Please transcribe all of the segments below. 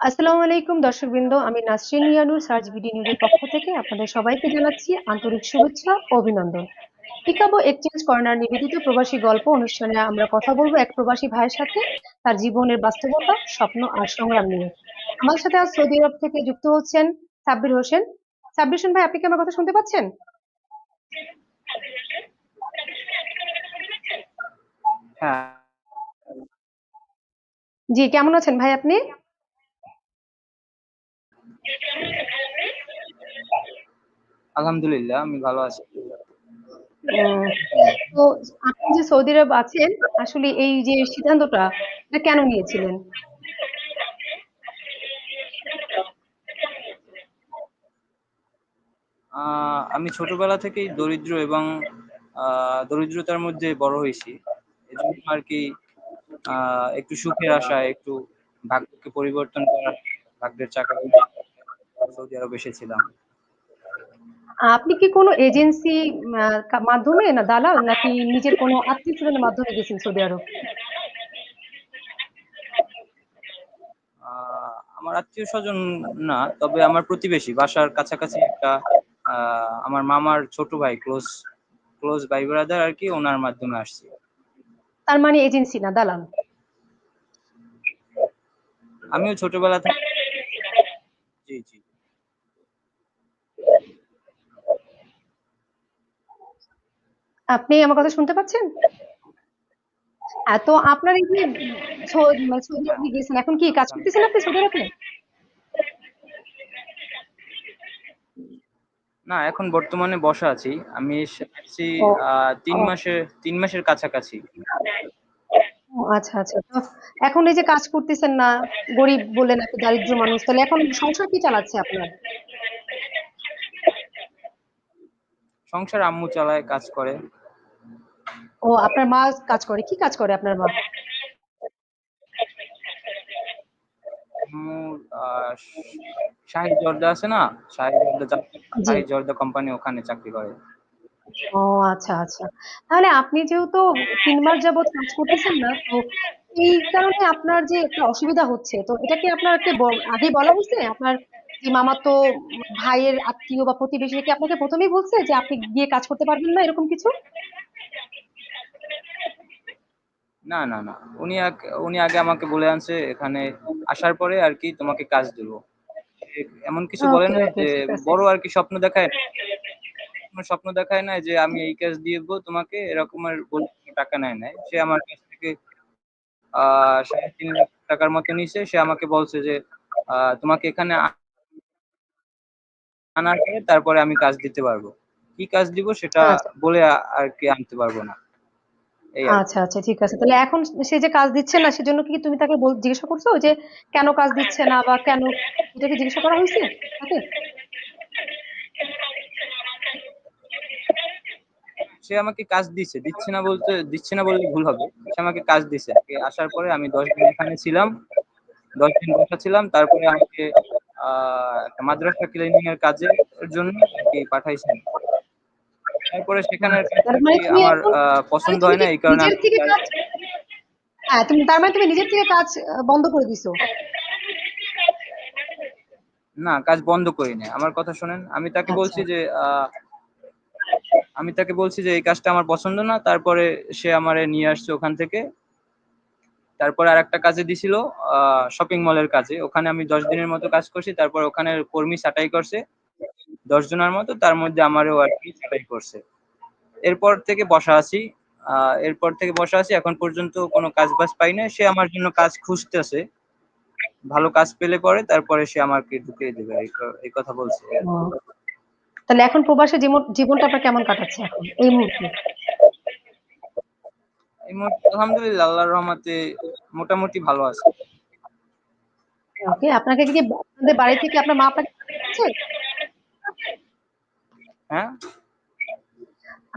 আসসালামু আলাইকুম আমি সার্চ নিউজের পক্ষ থেকে আপনাদের সবাইকে জানাচ্ছি আন্তরিক শুভেচ্ছা অভিনন্দন। পিকাবো এক্সচেঞ্জ কর্নার নিবেদিত প্রবাসী গল্প অনুষ্ঠানে আমরা কথা বলব এক প্রবাসী ভাইয়ের সাথে, তার জীবনের বাস্তবতা, স্বপ্ন আর সংগ্রাম নিয়ে। আমার সাথে আজ সৌদি আরব থেকে যুক্ত হচ্ছেন সাব্বির হোসেন। সাব্বির ভাই আপনি কি আমার কথা শুনতে পাচ্ছেন? হ্যাঁ। জি কেমন আছেন ভাই আপনি? আলহামদুলিল্লাহ আমি ভালো আছি। তো আপনি যে সৌদি আরব আছেন আসলে এই যে সিদ্ধান্তটা এটা কেন নিয়েছিলেন? আমি ছোটবেলা থেকেই দরিদ্র এবং আহ, দরিদ্রতার মধ্যে বড় হয়েছি। এজন্য আর কি আহ, একটু সুখের আশায় একটু ভাগ্যকে পরিবর্তন করার ভাগ্যের চাকা সৌদি আরব এসেছিলাম। আপনি কি কোনো এজেন্সি মাধ্যমে না দালাল নাকি নিজের কোনো আত্মীয় স্বজনের মাধ্যমে গেছেন সৌদি আরব? আহ, আমার আত্মীয় স্বজন না তবে আমার প্রতিবেশী বাসার কাছাকাছি একটা আমার মামার ছোট ভাই ক্লোজ ক্লোজ ভাই ব্রাদার আর কি ওনার মাধ্যমে আসছি। তার মানে এজেন্সি না দালাল? আমিও ছোটবেলা থেকে জি জি। আপনি আমার কথা শুনতে পাচ্ছেন? হ্যাঁ, তো আপনার এই যে মানে সৌদি আরবে গেছেন এখন কি কাজ করতেছেন আপনি সৌদি আরবে না এখন বর্তমানে বসা আছি। আমি এসে- আসছি ও, আহ, তিন। মাসের তিন মাসের কাছাকাছি। আচ্ছা আচ্ছা। এখন এই যে কাজ করতেছেন না গরিব বললেন আপনি দারিদ্র মানুষ তাহলে এখন সংসার কি চালাচ্ছে আপনার? সংসার আম্মু চালায় কাজ করে। ও আপনার মা কাজ করে কি কাজ করে আপনার মা আম্মু আহ, শাহিদ জর্দা আছে না? শাহিদ জর্দা শাহিদ জর্দা কোম্পানি ওখানে চাকরি করে। ও আচ্ছা আচ্ছা। তাহলে আপনি যেহেতু তিন মাস যাবত কাজ করতেছেন না তো এই কারণে আপনার যে একটা অসুবিধা হচ্ছে তো এটা কি আপনাকে ব- আগে বলা হয়েছে? আপনার যে মামাতো ভাইয়ের আত্মীয় বা প্রতিবেশী কি আপনাকে প্রথমেই বলছে যে আপনি গিয়ে কাজ করতে পারবেন না এরকম কিছু? না না না। উনি উনি আগে আমাকে বলে আনছে এখানে আসার পরে আর কি তোমাকে কাজ দেবো। এমন কিছু বলে না যে বড় আর কি স্বপ্ন দেখায় স্বপ্ন দেখায় না যে আমি এই কাজ দিয়ে দেবো তোমাকে এরকমের বলে টাকা নেয় নাই। সে আমার কাছ থেকে আহ সাড়ে তিন লাখ টাকার মতো নিছে সে আমাকে বলছে যে আহ, তোমাকে এখানে আনার পরে তারপরে আমি কাজ দিতে পারব। কি কাজ দিব সেটা আচ্ছা। বলে আর কি আনতে পারব না। আর। আচ্ছা আচ্ছা ঠিক আছে। তাহলে এখন সে যে কাজ দিচ্ছে না সেজন্য কি তুমি তাকে বল- জিজ্ঞাসা করছ যে কেন কাজ দিচ্ছে না বা কেন এটা কি জিজ্ঞাসা করা হয়েছে তাকে? সে আমাকে কাজ দিচ্ছে দিচ্ছে না বলতে দিচ্ছে না বললে ভুল হবে। সে আমাকে কাজ দিচ্ছে আজকে আসার পরে আমি দশ দিন এখানে ছিলাম। দশ দিন বসা ছিলাম। তারপরে আমাকে আহ একটা মাদ্রাসা ক্লিনিং এর কাজের জন্য পাঠাইছেন। তারপরে সেখানে কি তার মানে আমার পছন্দ হয় না এই কারণে হ্যাঁ তুমি তার মানে তুমি নিজের থেকে কাজ বন্ধ করে দিছো? না কাজ বন্ধ করি না আমার কথা শোনেন আমি তাকে আচ্ছা। বলছি যে আমি তাকে বলছি যে এই কাজটা আমার পছন্দ না তারপরে সে আমারে নিয়ে আসছে ওখান থেকে। তারপরে আর একটা কাজে দিছিল শপিং মলের কাজে। ওখানে আমি দশ দিনের মতো কাজ করছি তারপর ওখানে কর্মী ছাঁটাই করছে। দশ জনের মতো তার মধ্যে আমারও আর কি ছাঁটাই করছে। এরপর থেকে বসা আছি। এরপর থেকে বসা আছি। এখন পর্যন্ত কোনো কাজ বাজ পাই না সে আমার জন্য কাজ খুঁজতেছে। ভালো কাজ পেলে পরে তারপরে সে আমাকে ঢুকিয়ে দেবে। এই কথা বলছে। তাহলে এখন প্রবাসী জীবন জীবনটা আপনার কেমন কাটাচ্ছে এখন? এই মুহূর্তে। এই মুহূর্তে আলহামদুলিল্লাহ আল্লাহর রহমতে মোটামুটি ভালো আছে। ওকে আপনাকে কি আপনাদের বাড়ি থেকে আপনার মা আপনাকে হ্যাঁ?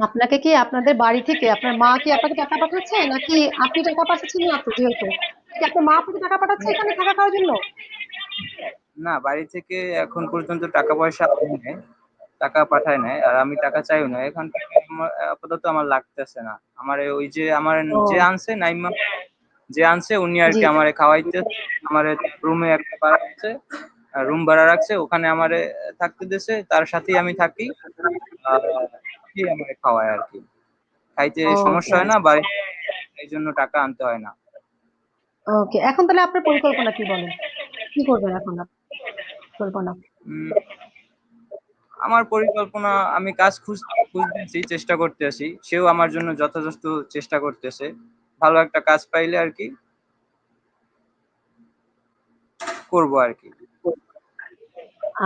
আপনাকে কি আপনাদের বাড়ি থেকে আপনার মা কি আপনাকে টাকা পাঠাচ্ছে? নাকি আপনি টাকা পাঠাচ্ছেন না তো যেহেতু? কি আপনার মা আপনাকে টাকা পাঠাচ্ছে এখানে থাকা খাওয়ার জন্য? না বাড়ি থেকে এখন পর্যন্ত টাকা পয়সা নাই টাকা পাঠায় নাই আর আমি টাকা চাইও না। এখন আপাতত আমার লাগতেছে না। আমার ওই যে আমার যে আনছে নাইমা যে আনছে উনি আর কি। আমারে খাওয়াইতে আমার রুমে একটা আছে রুম ভাড়া রাখছে ওখানে আমারে থাকতে দিয়েছে তার সাথেই আমি থাকি আর কি আমারে খাওয়ায় আর কি। খাইতে সমস্যা হয় না বাড়ি এই জন্য টাকা আনতে হয় না। ওকে এখন তাহলে আপনার পরিকল্পনা কি বলেন? কি করবেন এখন পরিকল্পনা? আমার পরিকল্পনা আমি কাজ খুঁজ খুঁজতেছি চেষ্টা করতেছি। সেও আমার জন্য যথাযথ চেষ্টা করতেছে। ভালো একটা কাজ পাইলে আর কি করব আর কি।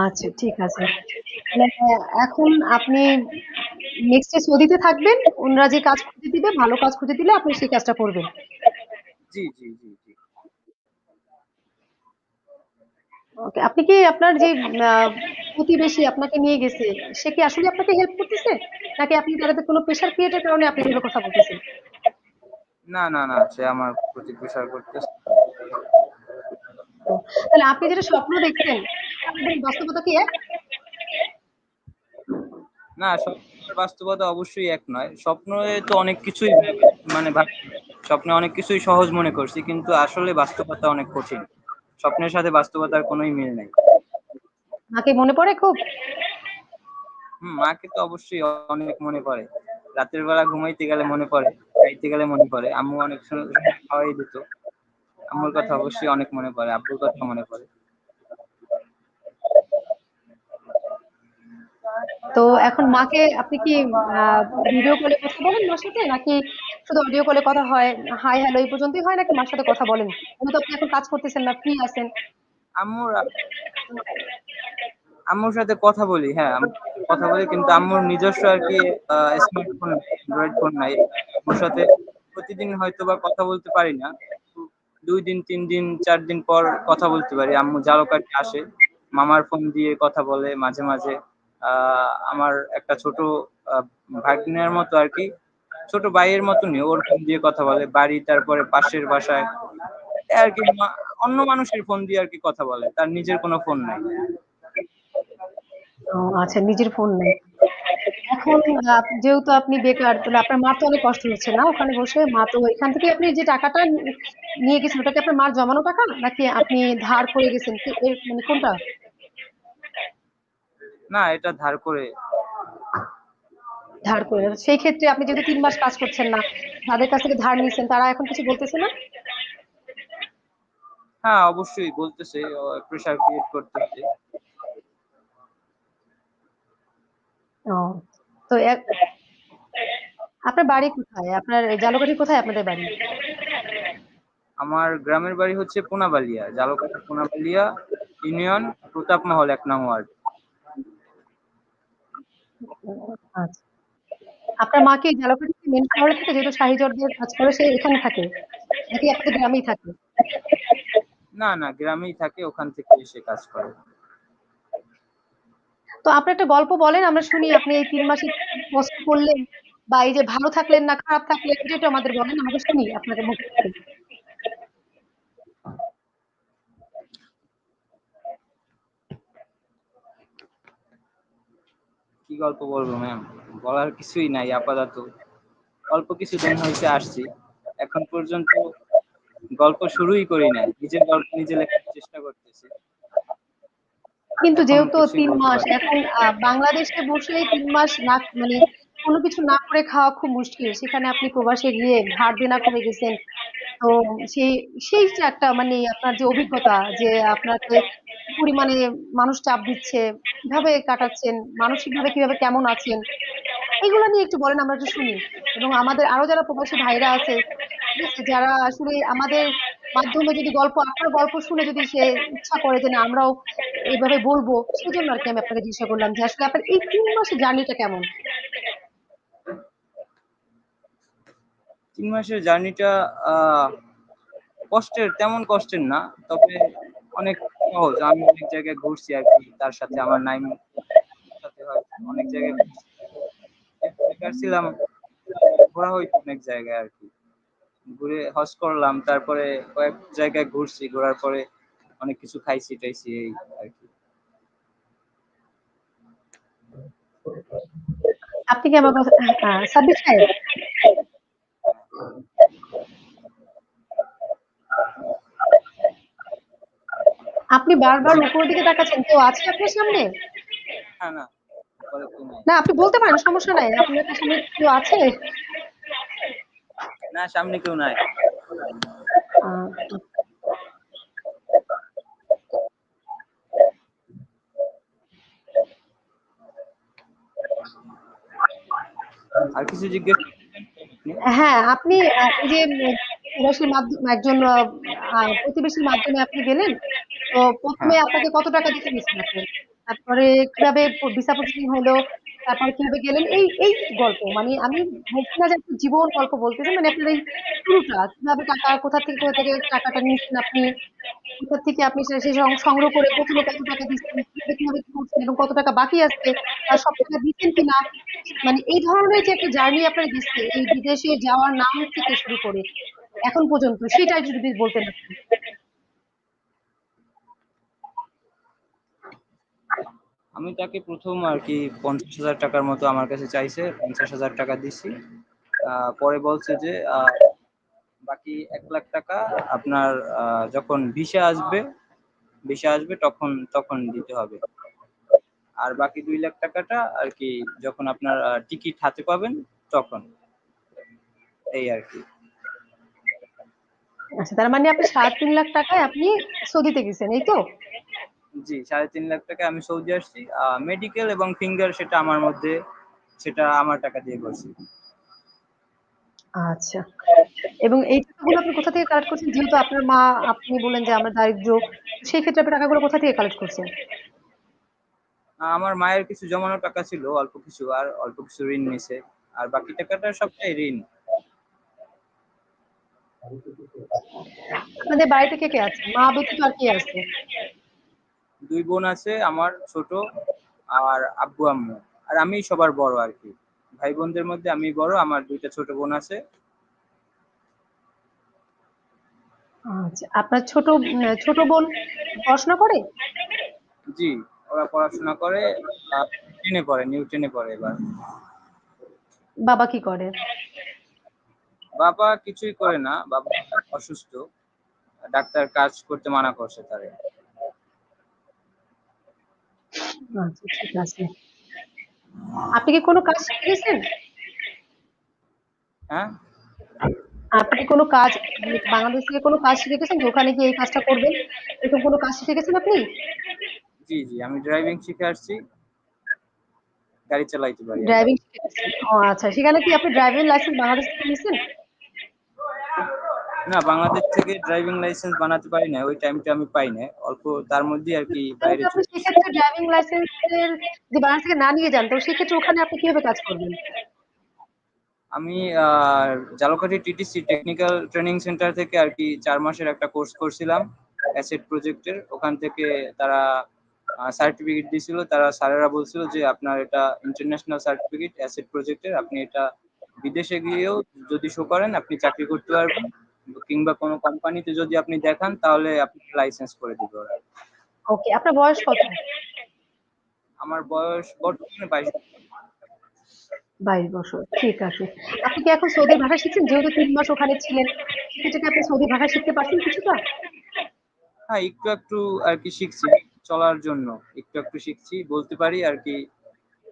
আচ্ছা ঠিক আছে। তাহলে এখন আপনি নেক্সট নেক্সটে সৌদিতে থাকবেন ওনারা যে কাজ খুঁজে দিবে ভালো কাজ খুঁজে দিলে আপনি সেই কাজটা করবেন। জি জি জি জি। ওকে আপনি কি আপনার যে প্রতিবেশী আপনাকে নিয়ে গেছে সে কি আসলে আপনাকে হেল্প করতেছে? নাকি আপনি তাদের কোনো প্রেশার ক্রিয়েটের কারণে আপনি এভাবে কথা বলতেছেন? না না না সে আমার প্রতি প্রেশার করতেছে। তাহলে আপনি যেটা স্বপ্ন দেখছেন বাস্তবতা কি এক? না স্বপ্নের বাস্তবতা অবশ্যই এক নয়। স্বপ্নে তো অনেক কিছুই মানে স্বপ্নে অনেক কিছুই সহজ মনে করছি কিন্তু আসলে বাস্তবতা অনেক কঠিন। স্বপ্নের সাথে বাস্তবতার কোনোই মিল নেই। মাকে মনে পড়ে খুব? মাকে তো অবশ্যই অনেক মনে পড়ে। রাতের বেলা ঘুমাইতে গেলে মনে পড়ে খাইতে গেলে মনে পড়ে। আম্মু অনেক সময় খাওয়াই দিত। আম্মুর কথা অবশ্যই অনেক মনে পড়ে আব্বুর কথা মনে পড়ে। তো এখন মাকে আপনি কি ভিডিও কলে কথা বলেন মার সাথে? নাকি শুধু অডিও কলে কথা হয় হাই হ্যালো এই পর্যন্তই হয়, নাকি মার সাথে কথা বলেন? তো আপনি এখন কাজ করতেছেন না ফ্রি আছেন। আম্মুর আম্মুর সাথে কথা বলি হ্যাঁ কথা বলি, কিন্তু আম্মুর নিজস্ব আর কি স্মার্টফোন অ্যান্ড্রয়েড ফোন নাই। আম্মুর সাথে প্রতিদিন হয়তো বা কথা বলতে পারি না। দুই দিন, তিন দিন, চার দিন পর কথা বলতে পারি। আম্মু জালকাঠি আসে, মামার ফোন দিয়ে কথা বলে, মাঝে মাঝে। আমার একটা ছোট ভাগ্নের মতো আর কি, ছোট ভাইয়ের মতো মতনই ওর ফোন দিয়ে কথা বলে, বাড়ি, তারপরে পাশের বাসায় আর কি অন্য মানুষের ফোন দিয়ে আর কি কথা বলে, তার নিজের কোনো ফোন নাই। আচ্ছা নিজের ফোন নেই। এখন যেহেতু আপনি বেকার, তাহলে আপনার মা তো অনেক কষ্ট হচ্ছে না ওখানে বসে? মা তো এখান থেকে আপনি যে টাকাটা নিয়ে গেছেন, ওটা কি আপনার মার জমানো টাকা? নাকি আপনি ধার করে গেছেন? এর মানে কোনটা? না এটা ধার করে। ধার করে। সেই ক্ষেত্রে আপনি যেহেতু তিন মাস কাজ করছেন না তাদের কাছ থেকে ধার নিয়েছেন তারা এখন কিছু বলতেছে না? হ্যাঁ অবশ্যই বলতেছে প্রেশার ক্রিয়েট করতেছে। ও তো আপনার বাড়ি কোথায়? আপনার জালকাঠি কোথায় আপনাদের বাড়ি? আমার গ্রামের বাড়ি হচ্ছে পোনাবালিয়া জালকাঠি পোনাবালিয়া ইউনিয়ন প্রতাপ মহল এক নং ওয়ার্ড আচ্ছা। আপনার মা কি জালকাঠি মেন শহরে থাকে? যেহেতু শাহিজরদের কাজ করে সে এখানে থাকে? নাকি আপনাদের গ্রামেই থাকে? না না গ্রামেই থাকে ওখান থেকে এসে কাজ করে। তো আপনি একটা গল্প বলেন আমরা শুনি আপনি এই তিন মাসে কষ্ট করলেন বা এই যে ভালো থাকলেন না খারাপ থাকলেন এটা একটু আমাদের বলেন আমাকে শুনি আপনাদের মুখ। কি গল্প বলব ম্যাম বলার কিছুই নাই আপাতত। অল্প কিছুদিন হয়েছে আসছি। এখন পর্যন্ত গল্প শুরুই করি নাই নিজের গল্প নিজে লেখার চেষ্টা করতেছি। কিন্তু যেহেতু তিন মাস এখন বাংলাদেশে বসে তিন মাস না মানে কোনো কিছু না করে খাওয়া খুব মুশকিল। সেখানে আপনি প্রবাসে গিয়ে ধার দেনা করে গেছেন। তো সেই সেই যে একটা মানে আপনার যে অভিজ্ঞতা যে আপনাকে পরিমাণে মানুষ চাপ দিচ্ছে, কীভাবে কাটাচ্ছেন, মানসিকভাবে কীভাবে কেমন আছেন, এগুলো নিয়ে একটু বলেন, আমরা একটু শুনি। এবং আমাদের আরও যারা প্রবাসী ভাইরা আছে যারা আসলে আমাদের মাধ্যমে যদি গল্প, আপনার গল্প শুনে যদি সে ইচ্ছা করে যে না, আমরাও এইভাবে বলব, সেজন্য আর কি আমি আপনাকে জিজ্ঞাসা করলাম যে আসলে আপনার এই তিন মাসের জার্নিটা কেমন? তিন মাসের জার্নিটা কষ্টের তেমন কষ্টের না তবে অনেক সহজ। আমি অনেক জায়গায় ঘুরছি আর কি তার সাথে আমার নাইম সাথে হয়। অনেক জায়গায় ছিলাম ঘোরা হইতো অনেক জায়গায় আর কি। ঘুরে হজ করলাম তারপরে কয়েক জায়গায় ঘুরছি ঘোরার পরে অনেক কিছু খাইছি টাইছি এই আর কি। আপনি কি আমার কথা হ্যাঁ, সাব্বির সাহেব? আপনি বারবার উপরের দিকে তাকাচ্ছেন কেউ আছে আপনার সামনে? না আপনি বলতে পারেন সমস্যা নাই। আপনার সামনে কেউ আছে? না সামনে কেউ নাই। আর কিছু জিজ্ঞেস হ্যাঁ আপনি যে একজন প্রতিবেশীর মাধ্যমে আপনি গেলেন? তো প্রথমে আপনাকে কত টাকা দিতে দিয়েছেন আপনি তারপরে কীভাবে ভিসা প্রসেসিং হলো? তারপর কীভাবে গেলেন? এই এই গল্প মানে আমি বলছি যে জীবন গল্প বলতেছেন মানে আপনার এই শুরুটা, কীভাবে টাকা, কোথা থেকে কোথা থেকে টাকাটা নিয়েছেন আপনি? কোথা থেকে আপনি সে সে সংগ্রহ করে প্রথমে কত টাকা দিচ্ছেন? কীভাবে কীভাবে কি করছেন এবং কত টাকা বাকি আছে? আর সব টাকা দিচ্ছেন কিনা? মানে এই ধরনের যে একটা জার্নি আপনার গেছে, এই বিদেশে যাওয়ার নাম থেকে শুরু করে, এখন পর্যন্ত সেটাই যদি বলতেন আপনি। আমি তাকে প্রথম আর কি পঞ্চাশ হাজার টাকার মতো আমার কাছে চাইছে, পঞ্চাশ হাজার টাকা দিছি। পরে বলছে যে বাকি এক লাখ টাকা আপনার যখন ভিসা আসবে ভিসা আসবে তখন তখন দিতে হবে। আর বাকি দুই লাখ টাকাটা আর কি যখন আপনার টিকিট হাতে পাবেন তখন। এই আর কি। আচ্ছা তার মানে আপনি সাড়ে তিন লাখ টাকায় আপনি সৌদিতে গেছেন, এই তো? জি সাড়ে তিন লাখ টাকা আমি সৌদি আসছি। মেডিকেল এবং ফিঙ্গার সেটা আমার মধ্যে সেটা আমার টাকা দিয়ে করছি। আচ্ছা। এবং এই টাকাগুলো আপনি কোথা থেকে কালেক্ট করছেন? যেহেতু আপনার মা আপনি বললেন যে আমরা দারিদ্র সেই ক্ষেত্রে আপনি টাকাগুলো কোথা থেকে কালেক্ট করছেন? আমার মায়ের কিছু জমানো টাকা ছিল অল্প কিছু আর অল্প কিছু ঋণ নিছে। আর বাকি টাকাটা সবটাই ঋণ। আপনাদের বাড়িতে কে কে আছে? মা ব্যতীত আর কে আছে? দুই বোন আছে আমার ছোট আর আব্বু আম্মু। আর আমি সবার বড় আর কি। ভাই বোনদের মধ্যে আমি বড় আমার দুইটা ছোট বোন আছে। আচ্ছা আপনার ছোট ছোট বোন পড়াশোনা করে? জি ওরা পড়াশোনা করে টেনে পড়ে নিউ টেনে পড়ে এবার। বাবা কি করে? বাবা কিছুই করে না বাবা অসুস্থ। ডাক্তার কাজ করতে মানা করছে তারে। আচ্ছা ঠিক আছে। আপনি কি কোনো কাজ শিখে গেছেন হ্যাঁ? আপনি কোনো কাজ বাংলাদেশ থেকে কোনো কাজ শিখে গেছেন ওখানে গিয়ে এই কাজটা করবেন? এরকম কোনো কাজ শিখে গেছেন আপনি? জি জি আমি ড্রাইভিং শিখে আসছি। গাড়ি চালাইতে পারি। ড্রাইভিং শিখে ও আচ্ছা সেখানে কি আপনি ড্রাইভিং লাইসেন্স বাংলাদেশ থেকে নিয়েছেন? না বাংলাদেশ থেকে ড্রাইভিং লাইসেন্স বানাতে পারি না ওই টাইমটা আমি পাই না অল্প তার মধ্যে আর কি বাইরে তো আপনি চলে- সেক্ষেত্রে ড্রাইভিং লাইসেন্সের যে বাংলাদেশ থেকে না নিয়ে যান তো সেক্ষেত্রে ওখানে আপনি কীভাবে কাজ করবেন? আমি Jhalokati TTC technical training centre থেকে আর কি চার মাসের একটা কোর্স করছিলাম অ্যাসেট প্রজেক্টের ওখান থেকে তারা সার্টিফিকেট দিয়েছিল তারা স্যারেরা বলছিল যে আপনার এটা ইন্টারন্যাশনাল সার্টিফিকেট অ্যাসেট প্রজেক্টের আপনি এটা বিদেশে গিয়েও যদি শো করেন আপনি চাকরি করতে পারবেন। কিংবা কোনো কোম্পানিতে যদি আপনি দেখান তাহলে আপনি লাইসেন্স করে দিবে ওরা। ওকে আপনার বয়স কত? আমার বয়স বর্তমানে বাইশ বাইশ বছর ঠিক আছে। আপনি কি এখন সৌদি ভাষা শিখছেন? যেহেতু তিন মাস ওখানে ছিলেন সেক্ষেত্রে কি আপনি সৌদি ভাষা শিখতে পারছেন কিছুটা? হ্যাঁ একটু একটু আর কি শিখছি চলার জন্য। একটু একটু শিখছি বলতে পারি আর কি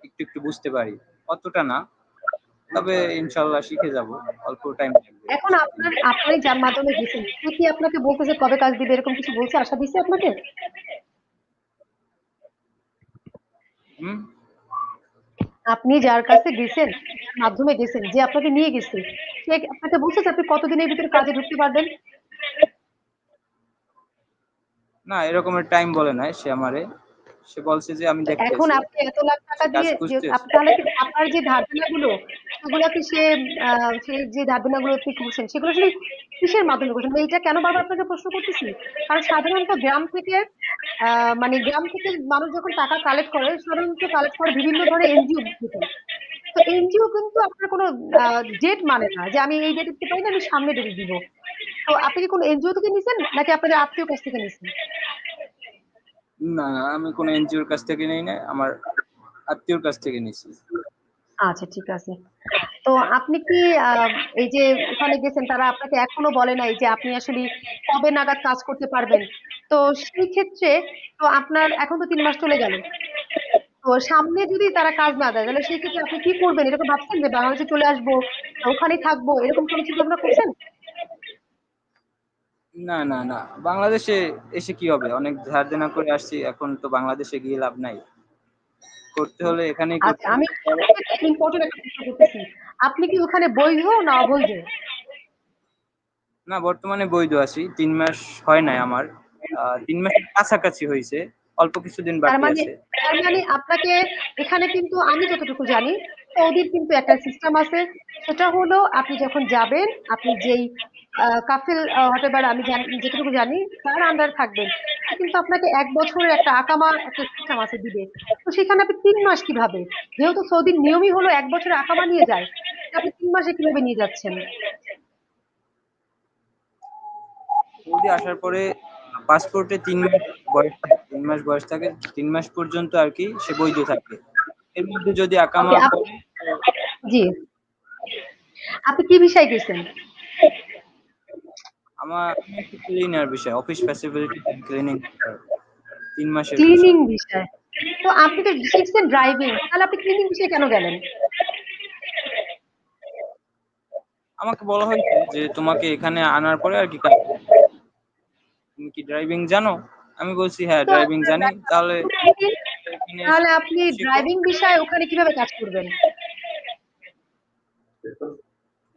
একটু একটু বুঝতে পারি। অতটা না। তবে ইনশাল্লাহ শিখে যাব অল্প টাইম লাগবে। এখন আপনার আপনি যার মাধ্যমে গেছেন সে কি আপনাকে বলতেছে কবে কাজ দিবে এরকম কিছু বলছে আশা দিচ্ছে আপনাকে? হুম? আপনি যার কাছে গেছেন মাধ্যমে গেছেন যে আপনাকে নিয়ে গেছে সে আপনাকে বলছে যে আপনি কতদিনের ভিতরে কাজে ঢুকতে পারবেন? না এরকমের টাইম বলে নাই সে আমারে। সে বলছে যে আমি দেখতে এখন আপনি এত লাখ টাকা দিয়ে যে আপনার যে ধারণাগুলো সেগুলো কি সে আহ, সে যে ধারণাগুলো আপনি করছেন সেগুলো আসলে কিসের মাধ্যমে করছেন? এইটা কেন বারবার আপনাকে প্রশ্ন করতেছি? কারণ সাধারণত গ্রাম থেকে আহ, মানে গ্রাম থেকে মানুষ যখন টাকা কালেক্ট করে সাধারণত কালেক্ট করে বিভিন্ন ধরনের এনজিও থেকে তো এনজিও কিন্তু আপনার কোনো ডেট মানে না যে আমি এই ডেট দিতে পারি না আমি সামনে ডেট দিব। তো আপনি কি কোনো এনজিও থেকে নিছেন? নাকি আপনাদের আত্মীয় কাছ থেকে নিছেন? না, আমি কোনো এনজিওর কাছ থেকে নেই না, আমার আত্মীয়র কাছ থেকে নিছি আচ্ছা ঠিক আছে। তো আপনি কি এই যে ওখানে গেছেন, তারা আপনাকে এখনও বলে নাই যে আপনি আসলে কবে নাগাদ কাজ করতে পারবেন? তো সেই ক্ষেত্রে, তো আপনার এখন তো তিন মাস চলে গেল। তো সামনে যদি তারা কাজ না দেয়, তাহলে সেই ক্ষেত্রে আপনি কি করবেন? এরকম ভাবছেন যে বাংলাদেশে চলে আসব, ওখানেই থাকব, এরকম কোনো চিন্তা ভাবনা করছেন? না না না। বাংলাদেশে এসে কি হবে? অনেক ধার দেনা করে আসছি এখন তো বাংলাদেশে গিয়ে লাভ নাই। করতে হলে এখানেই করতে আচ্ছা আমি ইম্পর্টেন্ট একটা প্রশ্ন করতেছি। আপনি কি ওখানে বৈধ না অবৈধ? না বর্তমানে বৈধ আছি। তিন মাস হয় নাই আমার। তিন মাসের কাছাকাছি হয়েছে। অল্প কিছুদিন বাকি মানে আছে। তার মানে আপনাকে এখানে কিন্তু আমি যতটুকু জানি সৌদির কিন্তু একটা সিস্টেম আছে। সেটা হলো আপনি যখন যাবেন আপনি যেই কাফিল হোয়াটেভার আমি জানি যেটুকু জানি তার আন্ডার থাকবেন। কিন্তু আপনাকে এক বছরের একটা আকামা একটা সিস্টেম আছে দিবে। তো সেখানে আপনি তিন মাস কীভাবে? যেহেতু সৌদির নিয়মই হলো এক বছরের আকামা নিয়ে যায় আপনি তিন মাসে কীভাবে নিয়ে যাচ্ছেন? সৌদি আসার পরে পাসপোর্টে তিন মাস বয়স তিন মাস বয়স থাকে তিন মাস পর্যন্ত আর কি সে বৈধ থাকে। এর মধ্যে যদি আকামা জি। আপনি কি বিষয় গেছেন? আমার ক্লিনার বিষয় অফিস ফ্যাসিলিটি ক্লিনিং তিন মাসের ক্লিনিং বিষয়। তো আপনি তো শিখছেন ড্রাইভিং তাহলে আপনি ক্লিনিং বিষয়ে কেন গেলেন? আমাকে বলা হয়েছে যে তোমাকে এখানে আনার পরে আর কি কাজ তুমি কি ড্রাইভিং জানো? আমি বলছি হ্যাঁ ড্রাইভিং জানি। তাহলে তাহলে আপনি ড্রাইভিং বিষয়ে ওখানে কীভাবে কাজ করবেন?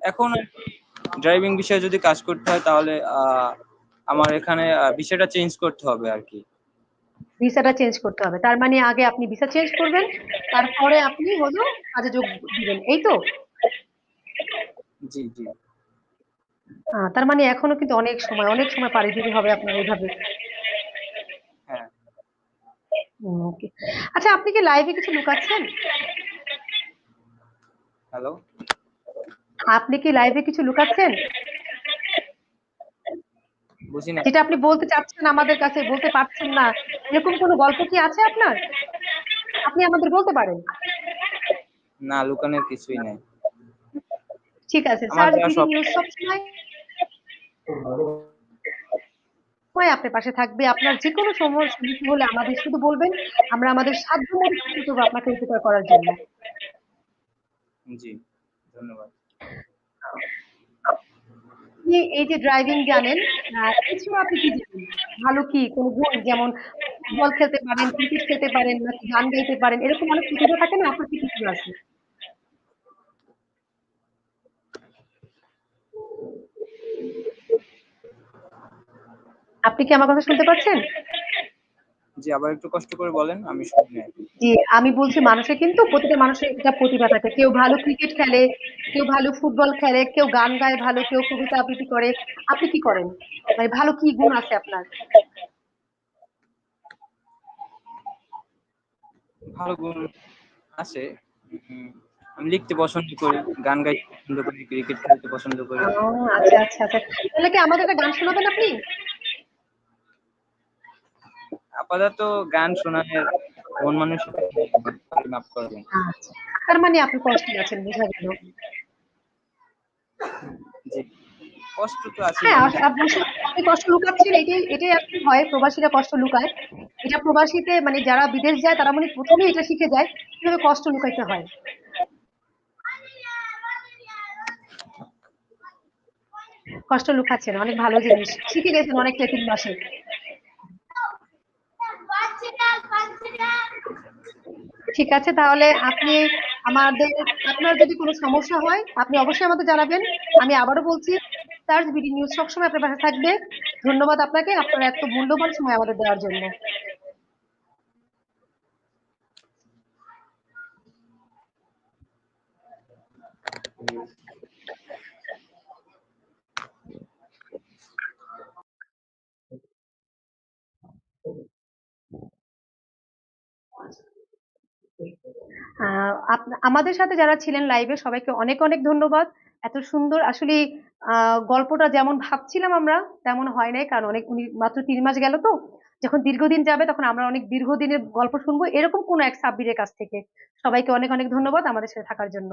এখন ড্রাইভিং বিষয়ে যদি কাজ করতে হয় তাহলে আমার এখানে বিষয়টা চেঞ্জ করতে হবে আর কি। ভিসাটা চেঞ্জ করতে হবে। তার মানে আগে আপনি ভিসা চেঞ্জ করবেন তারপরে আপনি হলো কাজে যোগ দিবেন এই তো? জি জি। তার মানে এখনও কিন্তু অনেক সময় অনেক সময় পাড়ি দিতে হবে আপনার এইভাবে হ্যাঁ। ওকে আচ্ছা আপনি কি লাইভে কিছু লুকাচ্ছেন? হ্যালো আপনি কি লাইভে কিছু লুকাচ্ছেন? যেটা আপনি বলতে চাচ্ছেন আমাদের কাছে বলতে পারছেন না। এরকম কোনো গল্প কি আছে আপনার? আপনি আমাদের বলতে পারেন। না লুকানোর কিছুই নাই। ঠিক আছে স্যার বিডি সব- নিউজ সময় আপনার পাশে থাকবে আপনার যে কোনো সমস্যা হলে আমাদের শুধু বলবেন আমরা আমাদের সাধ্য মতো আপনাকে উপকার করার জন্য। জি ধন্যবাদ। আপনি এই যে ড্রাইভিং জানেন এছাড়া আপনি কি জানেন? ভালো কি? কোনো গুণ যেমন ফুটবল খেলতে পারেন ক্রিকেট খেলতে পারেন, নাকি গান গাইতে পারেন, এরকম অনেক প্রতিভা থাকে না? আপনার কি কিছু আছে? আপনি কি আমার কথা শুনতে পাচ্ছেন? জি আবার একটু কষ্ট করে বলেন আমি শুনি। জি আমি বলছি মানুষের কিন্তু প্রতিটা মানুষের একটা প্রতিভা থাকে। কেউ ভালো ক্রিকেট খেলে কেউ ভালো ফুটবল খেলে কেউ গান গায় ভালো কেউ কবিতা আবৃত্তি করে। আপনি কি করেন? মানে ভালো কি গুণ আছে আপনার? ভালো গুণ আছে। আমি লিখতে পছন্দ করি গান গাইতে পছন্দ করি ক্রিকেট খেলতে পছন্দ করি। আচ্ছা আচ্ছা আচ্ছা। তাহলে কি আমাদের একটা গান শোনাবেন আপনি? আপাতত গান শোনানোর মন মানুষ মাফ করবেন। আচ্ছা। তার মানে আপনি কষ্টে আছেন বোঝা গেল। কষ্ট তো আছে হ্যাঁ আপনি কষ্ট লুকাচ্ছেন এটাই এটাই আপনি হয় প্রবাসীরা কষ্ট লুকায়। এটা প্রবাসীতে মানে যারা বিদেশ যায় তারা মানে প্রথমেই এটা শিখে যায় কীভাবে কষ্ট লুকাইতে হয়। কষ্ট লুকাচ্ছেন অনেক ভালো জিনিস। শিখে গেছেন অনেকটা তিন মাসে। ঠিক আছে, তাহলে আপনি আমাদের, আপনার যদি কোনো সমস্যা হয়, আপনি অবশ্যই আমাদের জানাবেন। আমি আবারও বলছি সার্চ বিডি নিউজ সবসময় আপনার পাশে থাকবে। ধন্যবাদ আপনাকে, আপনার এত মূল্যবান সময় আমাদের দেওয়ার জন্য। আমাদের সাথে যারা ছিলেন লাইভে সবাইকে অনেক অনেক ধন্যবাদ। এত সুন্দর আসলে গল্পটা যেমন ভাবছিলাম আমরা, তেমন হয় নাই, কারণ অনেক, উনি মাত্র তিন মাস গেল তো। যখন দীর্ঘদিন যাবে তখন আমরা অনেক দীর্ঘদিনের গল্প শুনব, এরকম কোনো এক সাব্বিরের কাছ থেকে। সবাইকে অনেক অনেক ধন্যবাদ আমাদের সাথে থাকার জন্য।